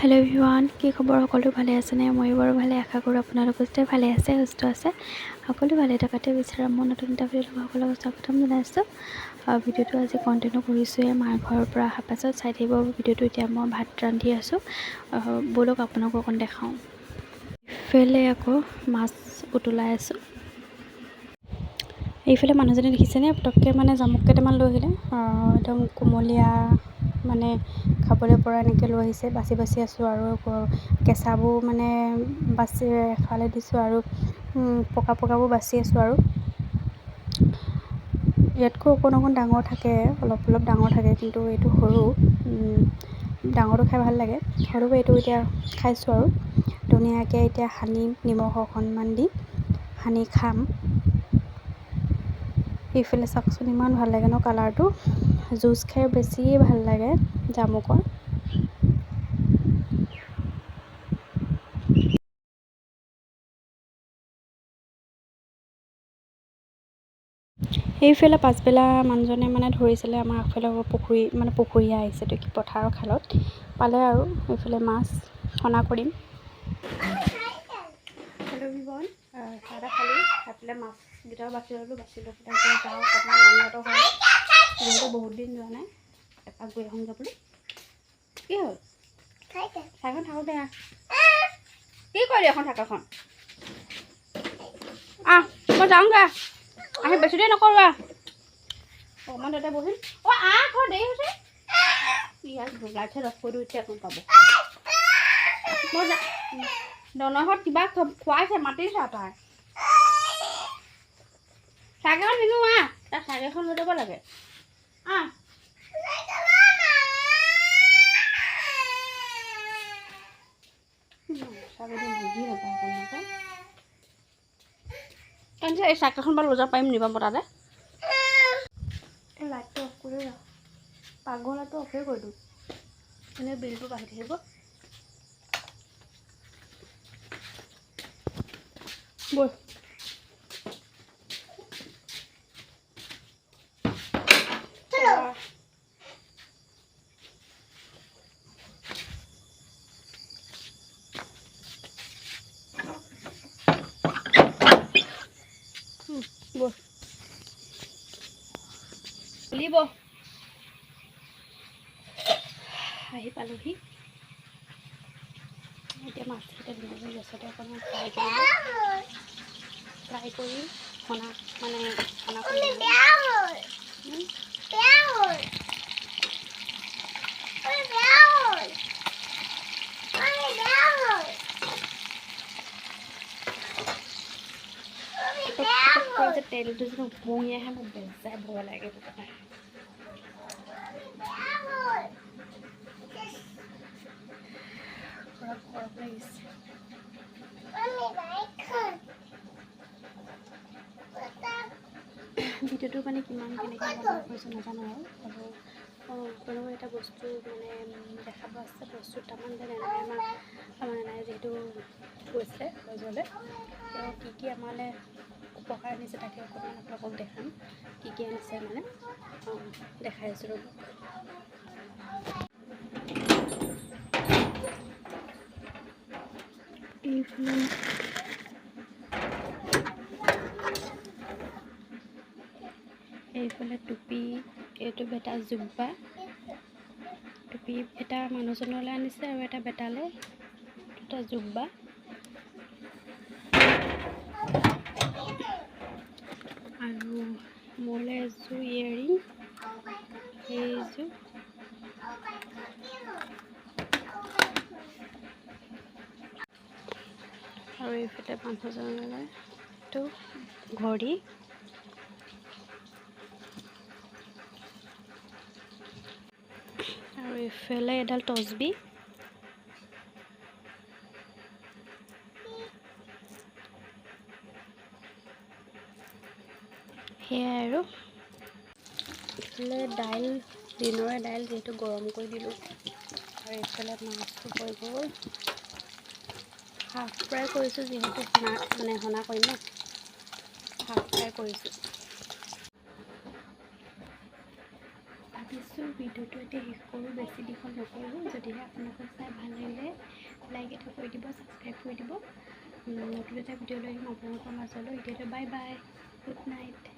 Hello ভিৱান কি খবৰ? সকলো ভালে আছেনে? ময়ো বাৰু ভালে। আশা কৰোঁ আপোনালোক যাতে ভালে আছে সুস্থ আছে। সকলো ভালে থকাতে বিচাৰোঁ মই নতুন এটা ভিডিঅ'ত সকলোকে স্বাগতম জনাইছোঁ। ভিডিঅ'টো আজি কণ্টিনিউ কৰিছোঁৱে মাৰ ঘৰৰ পৰা অহাৰ পাছত। চাই থাকিব ভিডিঅ'টো এতিয়া মই ভাত ৰান্ধি আছোঁ। ব'লক আপোনালোকক অকণ দেখাওঁ। ইফালে আকৌ মাছ উতলাই আছোঁ। এইফালে মানুহজনে দেখিছেনে? পটককৈ মানে জামুক কেইটামান লৈ আহিলে। একদম কুমলীয়া মানে খাবলৈ পৰা এনেকৈ লৈ আহিছে বাচি বাচি আছোঁ আৰু কেঁচাবোৰ মানে বাচি এফালে দিছোঁ আৰু পকা পকাবোৰ বাচি আছোঁ আৰু। ইয়াতকৈ অকণ অকণ ডাঙৰ থাকে অলপ অলপ ডাঙৰ থাকে কিন্তু এইটো সৰু ডাঙৰটো খাই ভাল লাগে। সৰুটো এইটো এতিয়া খাইছোঁ আৰু। ধুনীয়াকৈ এতিয়া সানি নিমখ অকণমান দি সানি খাম। এইফালে চাওকচোন ইমান ভাল লাগে ন কালাৰটো। জুচ খাই বেছিয়ে ভাল লাগে। জামুকৰ সেইফালে পাছবেলা মানুহজনে মানে ধৰিছিলে আমাৰ আগফালে পুখুৰী মানে পুখুৰীয়া আহিছে কি পথাৰৰ খালত। পালে আৰু এইফালে মাছ সনা কৰিম। হেল্ল' ভিভন চাহ খালোঁ পেলাই মাছকেইটাও বাচি ল'লোঁ বাচি লৈ পেলাই যাওঁ অকণমান নানিহঁতৰ ঘৰলৈ। যিহেতু বহুত দিন যোৱা নাই। এপাক গৈ আহোঁ যাবলৈ কি হ'ল চাইখন থাকোঁতে আহ কি কৰিলি এখন থাকাখন আহ মই যাওঁগৈ আহি বেছি দেৰি নকৰোঁ আহ অকণমান তাতে বহিম অ' আহ ঘৰ দেৰি হৈছে ইয়াত লাইটহে ৰখ কৰি দিওঁ এতিয়া এখন পাব মই যা দনৰ ঘৰত কিবা খুৱাইছে মাতিছে তাই চাইকেলখন নিনো আহ তাৰ চাইকেলখন লৈ যাব লাগে আহ বুজি নাপাওঁ এই চাইকেলখন বাৰু লৈ যাব পাৰিম নিবা মই তাতে এই লাইটটো অফ কৰি যাওঁ পাকঘৰ লাইটটো অফেই কৰি দিওঁ। এনেই বিলটো বাঢ়ি থাকিব। ব'ল ব'ল খুলিব আহি পালোহি। এতিয়া মাছকেইটা ধুনীয়াকৈ গেছতে অকণমান ফ্ৰাই কৰিব ফ্ৰাই কৰি খানা মানে সনা কৰি যে তেলটো যদি উপঙি আহে মোৰ বেজাই ভয় লাগে ভিডিঅ'টো মানে কিমান কেনেকৈ পাৰিছোঁ নাজানো আৰু। আৰু কোনো এটা বস্তু মানে দেখাব আছে বস্তু দুটামান যেন এনেকৈ আমাৰ আমাৰ নাই যিহেতু বজাৰলৈ তেওঁ কি কি আমালৈ উপহাৰ আনিছে তাকে অকণমান আপোনালোকক দেখাম কি কি আনিছে মানে দেখাই আছোঁ ৰ'ব। এইফালে টুপি এইটো বেটা জোব্বা টুপি এটা মানুহজনলৈ আনিছে আৰু এটা বেটালৈ দুটা জোব্বা আৰু মোলৈ এযোৰ ইয়েৰিং সেইযোৰ আৰু এইফালে মানুহজনলৈ এইটো ঘড়ী। আৰু এইফালে এডাল তচবি সেয়াই আৰু। এইফালে দাইল দিনৰে দাইল যিহেতু গৰম কৰি দিলোঁ। আৰু এইফালে মাছটো হৈ গ'ল। হাফ ফ্ৰাই কৰিছোঁ যিহেতু সনা মানে সনা কৰিম ন? হাফ ফ্ৰাই কৰিছোঁ। ভাবিছোঁ ভিডিঅ'টো এতিয়া শেষ কৰোঁ বেছি দীঘল নকৰোঁ। যদিহে আপোনালোকক চাই ভাল লাগিলে লাইক এটা কৰি দিব ছাবস্ক্ৰাইব কৰি দিব। নতুন এটা ভিডিঅ' লৈ আহিম আপোনালোকৰ মাজলৈ। এতিয়াতো বাই বাই গুড নাইট।